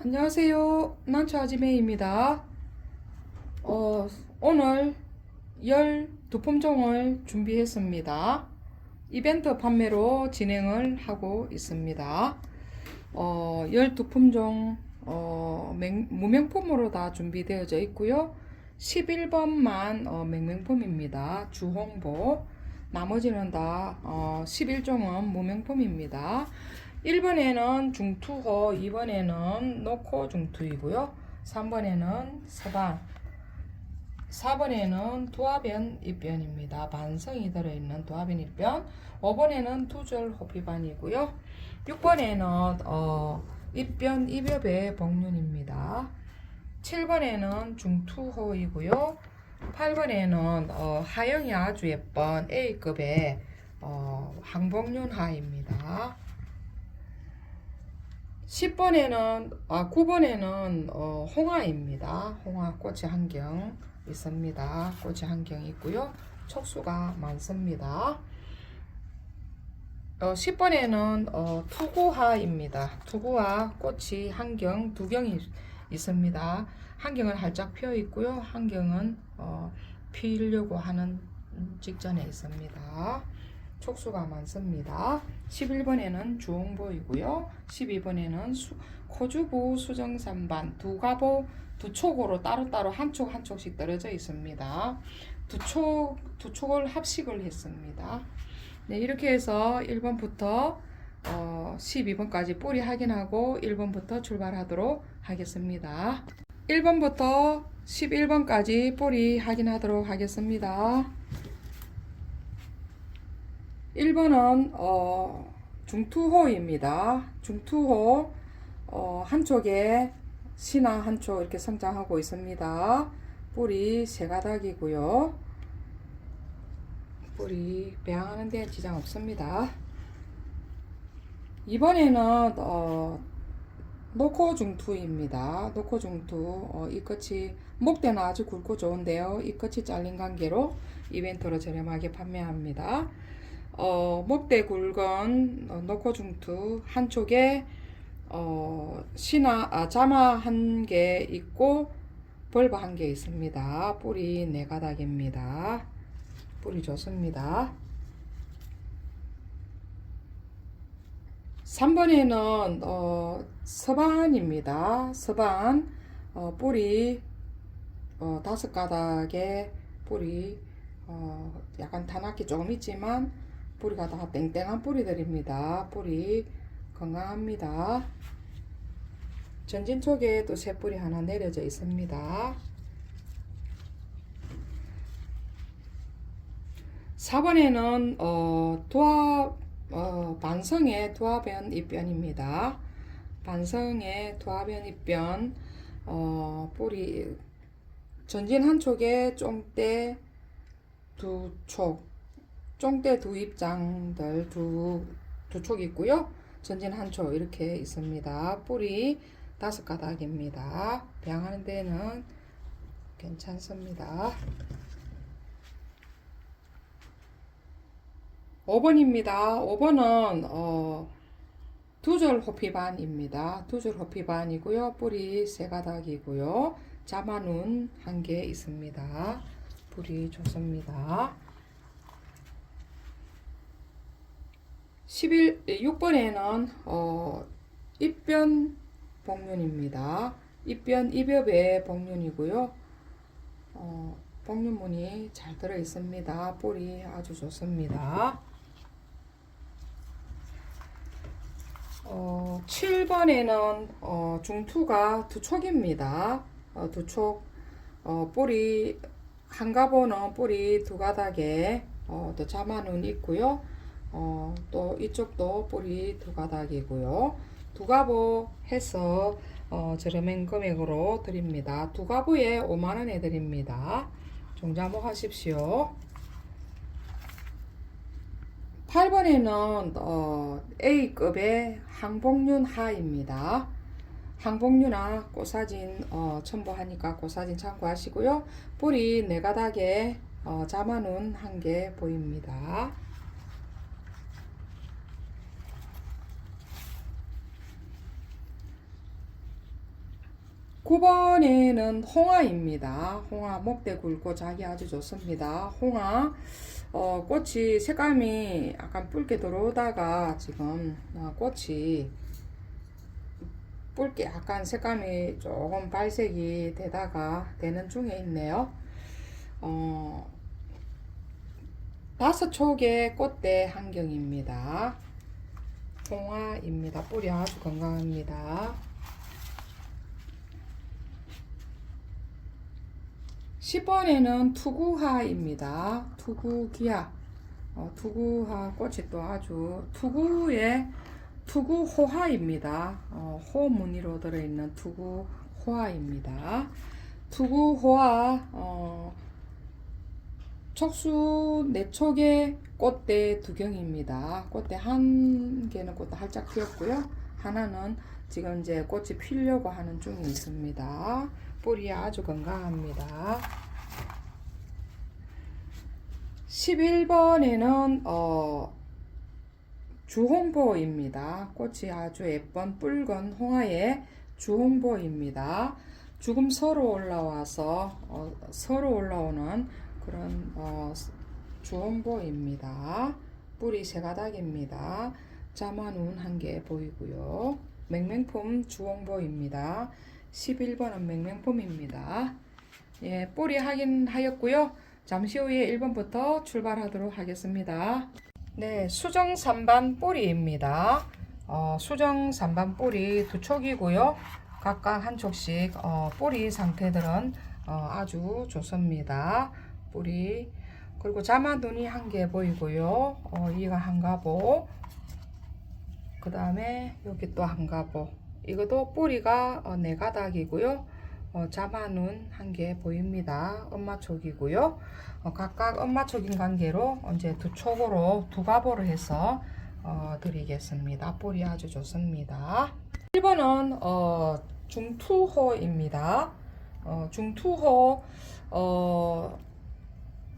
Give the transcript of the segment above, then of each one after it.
안녕하세요. 난초아지매입니다. 어, 오늘 12품종을 준비했습니다. 이벤트 판매로 진행을 하고 있습니다. 어, 12품종 어, 맹- 무명품으로 다 준비되어져 있고요. 11번만 어, 맹명품입니다. 주홍보. 나머지는 다 어, 11종은 무명품입니다. 1번에는 중투호, 2번에는 노코 중투이고요. 3번에는 서반, 4번에는 두화변 입변입니다. 반성이 들어있는 두화변 입변. 5번에는 투절 호피반이고요. 6번에는 어, 입변 입엽의 복륜입니다. 7번에는 중투호이고요. 8번에는 어, 하영이 아주 예쁜 A급의 어, 항복륜하입니다. 10번에는 아 9번에는 어, 홍화입니다. 홍화 꽃이 한 경 있습니다. 꽃이 한 경 있고요. 촉수가 많습니다. 어, 10번에는 어, 투구화입니다. 투구화 꽃이 한 경 두 경이 있습니다. 한 경은 활짝 피어 있고요. 한 경은 어, 피려고 하는 직전에 있습니다. 촉수가 많습니다. 11번에는 주홍보이고요. 12번에는 수, 코주보 수정산반 두 가보 두 촉으로 따로따로 한 촉 한 촉씩 떨어져 있습니다. 두 촉, 두 촉을 합식을 했습니다. 네, 이렇게 해서 1번부터 어, 12번까지 뿌리 확인하고 1번부터 출발하도록 하겠습니다. 1번부터 11번까지 뿌리 확인하도록 하겠습니다. 1번은 어, 중투호입니다. 중투호 어, 한쪽에 신화 한쪽 이렇게 성장하고 있습니다. 뿌리 세 가닥이고요. 뿌리 배양하는 데 지장 없습니다. 이번에는 어, 노코 중투입니다. 노코 중투 어, 이 끝이 목대는 아주 굵고 좋은데요. 이 끝이 잘린 관계로 이벤트로 저렴하게 판매합니다. 어, 목대 굵은 어, 노코 중투 한쪽에 어, 신화 아, 자마 한 개 있고 벌브 한 개 있습니다. 뿌리 네 가닥입니다. 뿌리 좋습니다. 3번에는 어, 서반입니다. 서반 어, 뿌리 어, 다섯 가닥에 뿌리 어, 약간 단악기 조금 있지만 뿌리가 다 땡땡한 뿌리들입니다. 뿌리 건강합니다. 전진 쪽에 또 새 뿌리 하나 내려져 있습니다. 4번에는 어, 도화 어, 반성의 도화변 입변입니다. 반성의 도화변 입변 어, 뿌리 전진 한 촉에 쫑대 두 촉, 쫑대 두 입장들 두, 두 촉 있고요. 전진 한 촉 이렇게 있습니다. 뿌리 다섯 가닥입니다. 배양하는 데는 괜찮습니다. 5번입니다. 5번은 어, 두절 호피반입니다. 두절 호피반이고요. 뿌리 세 가닥이고요. 자마눈 한 개 있습니다. 뿌리 좋습니다. 11, 6번에는 어, 입변 복륜입니다. 입변 입엽의 복륜이고요. 어, 복륜무늬 잘 들어 있습니다. 뿌리 아주 좋습니다. 어, 7번에는 어, 중투가 두 촉입니다. 어, 두 촉, 어, 뿌리, 한가보는 뿌리 두 가닥에 어, 또 자마눈 있고요. 어, 또 이쪽도 뿌리 두 가닥이고요. 두 가보 해서 어, 저렴한 금액으로 드립니다. 두 가보에 5만원에 드립니다. 종자목 하십시오. 8번에는 어, A급의 항복륜 하입니다. 항복륜화 꽃사진 어, 첨부하니까 꽃사진 참고하시고요. 뿌리 네 가닥에 어, 자마눈 한 개 보입니다. 9번에는 홍화입니다. 홍화 목대 굵고 자기 아주 좋습니다. 홍화 어, 꽃이 색감이 약간 붉게 들어오다가 지금 어, 꽃이 붉게 약간 색감이 조금 발색이 되다가 되는 중에 있네요. 어, 다섯 촉의 꽃대 한경입니다. 홍화입니다. 뿌리 아주 건강합니다. 10번에는 투구하입니다. 투구기야. 어, 투구하 꽃이 또 아주 투구의 투구호화입니다. 어, 호 무늬로 들어있는 투구호화입니다. 투구호화 어, 촉수 네 촉의 꽃대 두 경입니다. 꽃대 한 개는 꽃대 활짝 피었고요. 하나는 지금 이제 꽃이 피려고 하는 중에 있습니다. 뿌리 아주 건강합니다. 11번에는 어, 주홍보입니다. 꽃이 아주 예쁜 붉은 홍화의 주홍보입니다. 죽음 서로 올라와서 어, 서로 올라오는 그런 어, 주홍보입니다. 뿌리 세 가닥입니다. 자만운 한 개 보이고요. 맹맹품 주홍보입니다. 11번 은 맹맹품입니다. 예, 뿌리 확인하였고요. 잠시 후에 1번부터 출발하도록 하겠습니다. 네, 수정 3반 뿌리입니다. 어, 수정 3반 뿌리 두 촉이고요. 각각 한 촉씩 어, 뿌리 상태들은 어, 아주 좋습니다. 뿌리 그리고 자마눈이 한 개 보이고요. 어, 이가 한 가보. 그 다음에 여기 또 한 가보. 이것도 뿌리가 어, 네 가닥이고요. 어, 자마눈 한 개 보입니다. 엄마촉이고요. 어, 각각 엄마촉인 관계로 이제 두 촉으로 두 가보를 해서 어, 드리겠습니다. 뿌리 아주 좋습니다. 1번은 어, 중투호입니다. 어, 중투호 어,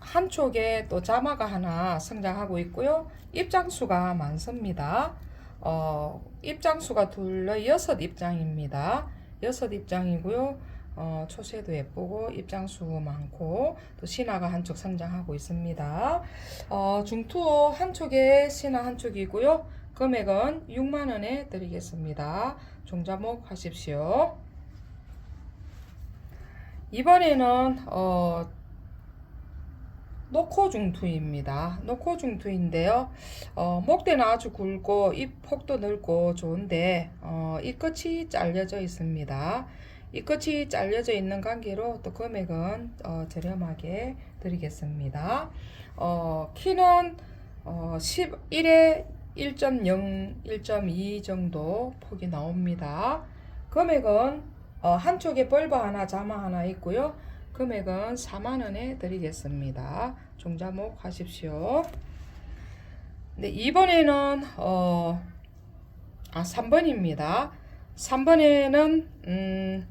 한쪽에 또 자마가 하나 성장하고 있고요. 입장수가 많습니다. 어, 입장수가 둘러 여섯 입장입니다. 여섯 입장이고요. 어, 초세도 예쁘고 입장수 많고 또 신화가 한쪽 성장하고 있습니다. 어, 중투 한쪽에 신화 한쪽이고요. 금액은 6만원에 드리겠습니다. 종자목 하십시오. 이번에는 어, 노코중투입니다. 노코중투인데요. 어, 목대는 아주 굵고 잎 폭도 넓고 좋은데 어, 이 끝이 잘려져 있습니다. 이 끝이 잘려져 있는 관계로 또 금액은 어, 저렴하게 드리겠습니다. 어, 키는 어, 11에 1.0, 1.2 정도 폭이 나옵니다. 금액은 어, 한쪽에 벌버 하나, 자마 하나 있고요. 금액은 4만원에 드리겠습니다. 종자목 하십시오. 네, 이번에는 어, 아 3번입니다. 3번에는 음,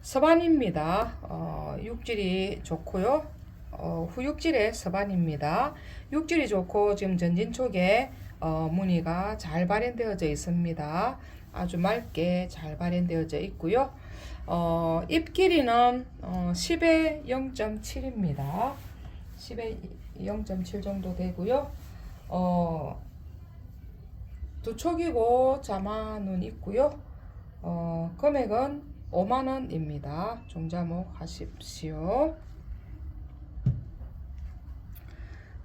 서반입니다. 어, 육질이 좋고요. 어, 후육질의 서반입니다. 육질이 좋고 지금 전진 쪽에 어, 무늬가 잘 발현되어져 있습니다. 아주 맑게 잘 발현되어져 있고요. 어, 잎 길이는 어, 10에 0.7입니다. 10에 0.7 정도 되고요. 어, 두 촉이고 자마눈 있고요. 어, 금액은 5만원입니다. 종자목 하십시오.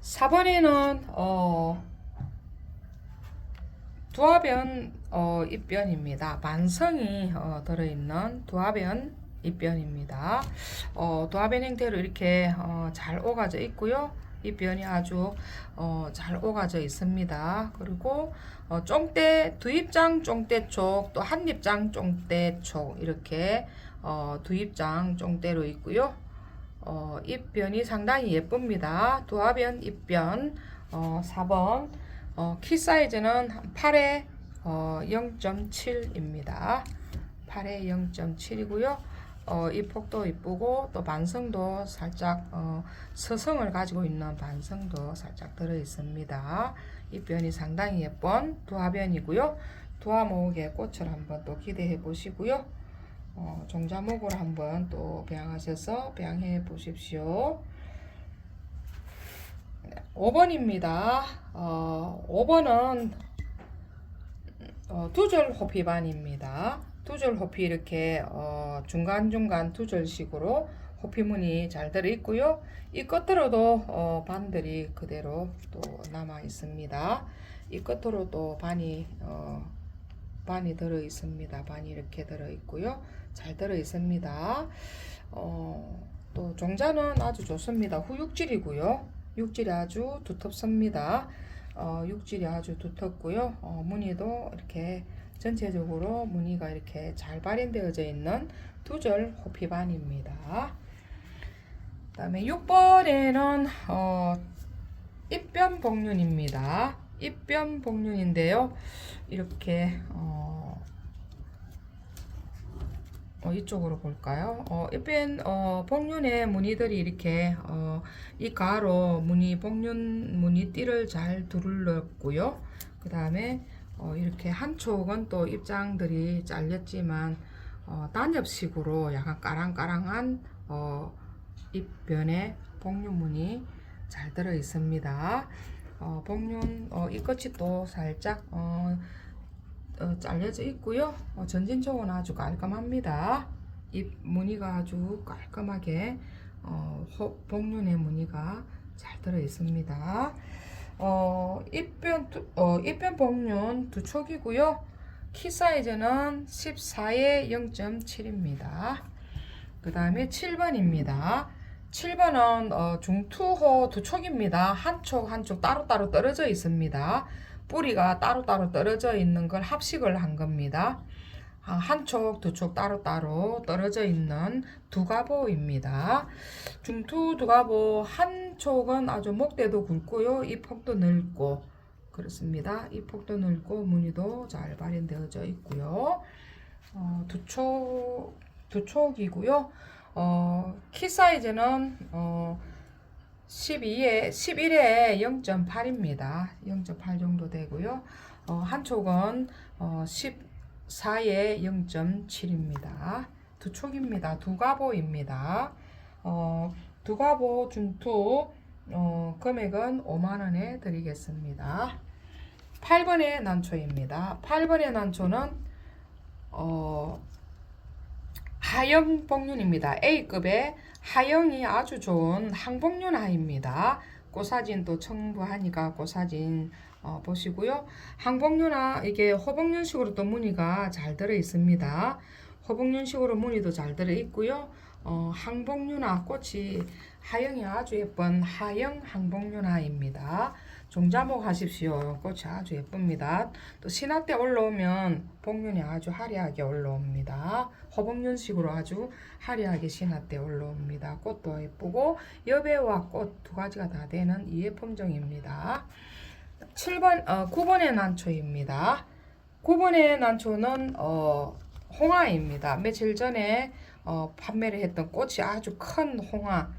4번에는 어, 두화변 어, 입변입니다. 만성이 어, 들어있는 두화변 입변입니다. 어, 두화변 형태로 이렇게 어, 잘 오가져 있고요. 입변이 아주 어, 잘 오가져 있습니다. 그리고 어, 쫑대 두 입장 쫑대 쪽, 또한 입장 쫑대 쪽 이렇게 어, 두 입장 쫑대로 있고요. 어, 입변이 상당히 예쁩니다. 두화변 입변 어, 4번 어, 키 사이즈는 8에 어, 0.7입니다. 8에 0.7이고요. 어, 이 폭도 이쁘고 또 반성도 살짝 어, 서성을 가지고 있는 반성도 살짝 들어 있습니다. 이 변이 상당히 예쁜 두화변이고요. 두화목의 꽃을 한번 또 기대해 보시고요. 어, 종자목을 한번 또 배양하셔서 배양해 보십시오. 5번입니다. 어, 5번은 어, 두절 호피반입니다. 두절 호피 이렇게 어, 중간중간 두절식으로 호피무늬 잘 들어 있고요. 이 끝으로도 어, 반들이 그대로 또 남아 있습니다. 이 끝으로도 반이 어, 반이 들어 있습니다. 반이 이렇게 들어 있고요. 잘 들어 있습니다. 어, 또 종자는 아주 좋습니다. 후육질이고요. 육질이 아주 두텁습니다. 어, 육질이 아주 두텁고요. 어, 무늬도 이렇게 전체적으로 무늬가 이렇게 잘 발현되어져 있는 두절 호피반입니다. 그 다음에 6번에는 어, 입변 복륜입니다. 입변 복륜인데요. 이렇게 어, 어, 이쪽으로 볼까요? 어, 입변 어, 복륜의 무늬들이 이렇게 어, 이 가로 무늬 복륜 무늬 띠를 잘 두를렀고요. 그 다음에 어, 이렇게 한쪽은 또 입장들이 잘렸지만 어, 단엽식으로 약간 까랑까랑한 어, 입변에 복륜 무늬 잘 들어 있습니다. 어, 복륜 어, 이 끝이 또 살짝 어, 어, 잘려져 있고요. 어, 전진쪽은 아주 깔끔합니다. 잎 무늬가 아주 깔끔하게 어, 호, 복륜의 무늬가 잘 들어 있습니다. 어, 입변 두- 어, 입변 복륜 두 촉이고요. 키 사이즈는 14에 0.7입니다. 그 다음에 7번입니다. 7번은 어, 중투호 두 촉입니다. 한 촉 한 촉 따로따로 떨어져 있습니다. 뿌리가 따로따로 떨어져 있는 걸 합식을 한 겁니다. 아, 한 촉, 두 촉 따로따로 떨어져 있는 두가보입니다. 중투 두가보 한 촉은 아주 목대도 굵고요. 이 폭도 넓고 그렇습니다. 이 폭도 넓고 무늬도 잘 발현되어져 있고요. 어, 두 촉, 두 촉이고요. 어, 키 사이즈는 어, 12에 11에 0.8입니다. 0.8 정도 되고요. 어, 한 촉은 어, 14에 0.7입니다. 두 촉입니다. 두 가보입니다. 어, 두 가보 중투 어, 금액은 5만 원에 드리겠습니다. 8번의 난초입니다. 8번의 난초는 어, 하영 복륜입니다. A급의 하영이 아주 좋은 항복륜 아입니다. 꽃사진도 첨부하니까 꽃사진 어, 보시고요. 항복륜아 이게 호복륜식으로 또 무늬가 잘 들어 있습니다. 호복륜식으로 무늬도 잘 들어 있고요. 어, 항복륜아 꽃이 하영이 아주 예쁜 하영 항복륜아입니다. 종자목 하십시오. 꽃이 아주 예쁩니다. 또 신화 때 올라오면 복륜이 아주 화려하게 올라옵니다. 허복륜식으로 아주 화려하게 신화 때 올라옵니다. 꽃도 예쁘고 여배우와 꽃 두 가지가 다 되는 이예품종입니다. 7번 어, 9번의 난초입니다. 9번의 난초는 어, 홍화입니다. 며칠 전에 어, 판매를 했던 꽃이 아주 큰 홍화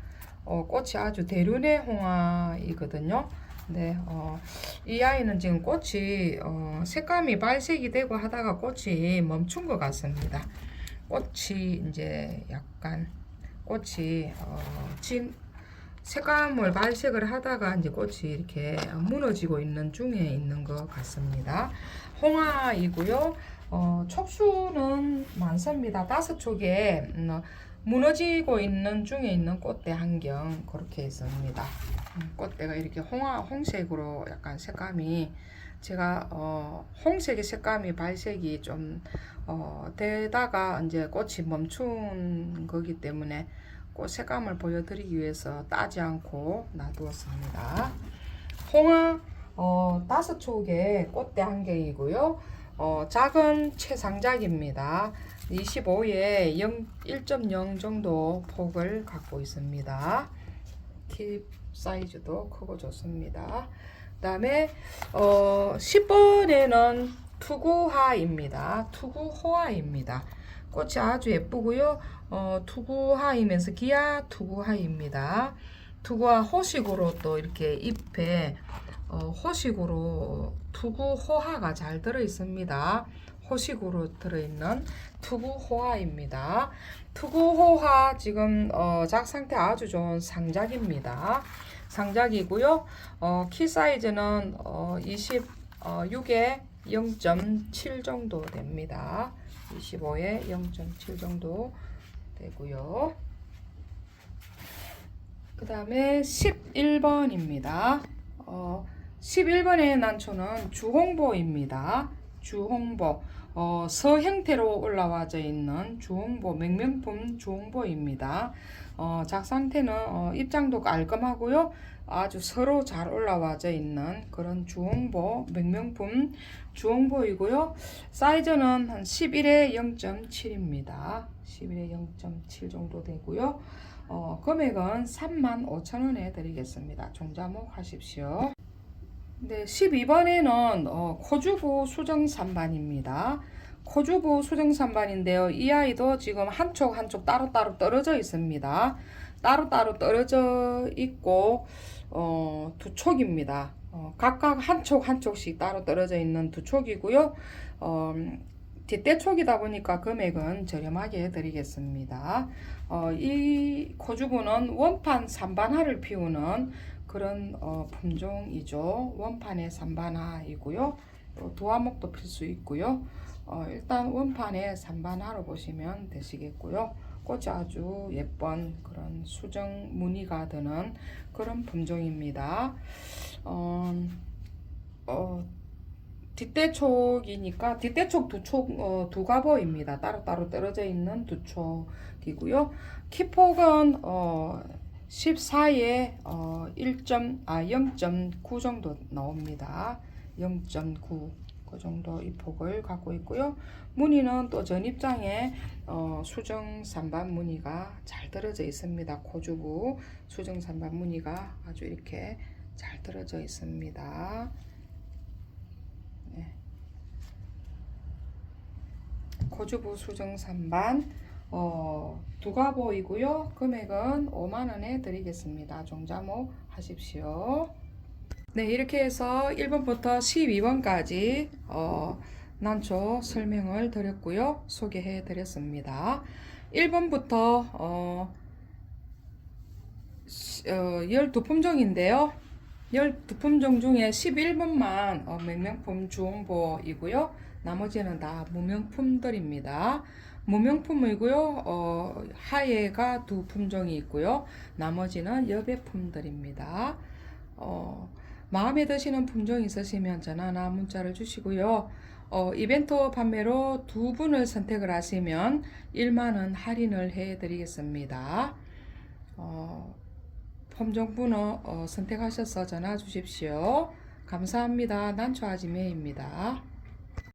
어, 꽃이 아주 대륜의 홍화이거든요. 네, 어, 이 아이는 지금 꽃이 어, 색감이 발색이 되고 하다가 꽃이 멈춘 것 같습니다. 꽃이 이제 약간 꽃이 어, 진 색감을 발색을 하다가 이제 꽃이 이렇게 무너지고 있는 중에 있는 것 같습니다. 홍화이고요. 어, 촉수는 많습니다. 다섯 촉에 음, 무너지고 있는 중에 있는 꽃대 한경 그렇게 있습니다. 음, 꽃대가 이렇게 홍화 홍색으로 약간 색감이 제가 어, 홍색의 색감이 발색이 좀 어, 되다가 이제 꽃이 멈춘 거기 때문에 꽃 색감을 보여드리기 위해서 따지 않고 놔두었습니다. 홍화 어, 다섯 촉의 꽃대 한경이고요. 어, 작은 최상작입니다. 25에 0, 1.0 정도 폭을 갖고 있습니다. 팁 사이즈도 크고 좋습니다. 그 다음에 어, 10번에는 투구화입니다. 투구호화입니다. 꽃이 아주 예쁘고요. 어, 투구화이면서 기아 투구화입니다. 투구화 호식으로 또 이렇게 잎에 어, 호식으로 투구 호화가 잘 들어 있습니다. 호식으로 들어있는 투구호화입니다. 투구호화 지금 어, 작 상태 아주 좋은 상작입니다. 상작이고요. 어, 키 사이즈는 어, 26에 0.7 정도 됩니다. 25에 0.7 정도 되고요. 그 다음에 11번입니다. 어, 11번의 난초는 주홍보입니다. 주홍보. 어, 서 형태로 올라와져 있는 주홍보, 맹명품 주홍보입니다. 어, 작 상태는 어, 입장도 깔끔하고요. 아주 서로 잘 올라와져 있는 그런 주홍보, 맹명품 주홍보이고요. 사이즈는 한 11에 0.7입니다. 11에 0.7 정도 되고요. 어, 금액은 35,000원에 드리겠습니다. 종자목 하십시오. 네, 12번에는 어, 코주부 수정 3반입니다. 코주부 수정 3반인데요. 이 아이도 지금 한쪽 한쪽 따로따로 떨어져 있습니다. 따로따로 떨어져 있고 어, 두 촉입니다. 어, 각각 한쪽 한쪽씩 따로 떨어져 있는 두 촉이고요. 어, 뒷대촉이다 보니까 금액은 저렴하게 드리겠습니다. 어, 이 코주부는 원판 3반화를 피우는 그런 어, 품종이죠. 원판의 3반화이고요. 또 도화목도 필수 있고요. 어, 일단 원판의 3반화로 보시면 되시겠고요. 꽃이 아주 예쁜 그런 수정 무늬가 드는 그런 품종입니다. 어, 어, 뒷대촉이니까 뒷대촉 두촉 어, 두 가보입니다. 따로따로 떨어져 있는 두 촉이고요. 키폭은 어, 14에 어, 1점 아0.9 정도 나옵니다. 0.9 그 정도 이 폭을 갖고 있고요. 무늬는 또 전입장에 어, 수정 산반 무늬가 잘 떨어져 있습니다. 고주부 수정 산반 무늬가 아주 이렇게 잘 떨어져 있습니다. 네. 고주부 수정 산반 어, 두가보이고요. 금액은 5만원에 드리겠습니다. 종자목 하십시오. 네, 이렇게 해서 1번부터 12번까지 어, 난초 설명을 드렸고요. 소개해 드렸습니다. 1번부터 어, 시- 어, 12품종인데요. 12품종 중에 11번만 어, 맹명품 주홍보이고요. 나머지는 다 무명품들입니다. 무명품이고요. 어, 하예가 두 품종이 있고요. 나머지는 여배품들입니다. 어, 마음에 드시는 품종 있으시면 전화나 문자를 주시고요. 어, 이벤트 판매로 두 분을 선택을 하시면 1만원 할인을 해 드리겠습니다. 어, 품종번호 어, 선택하셔서 전화 주십시오. 감사합니다. 난초 아지매입니다.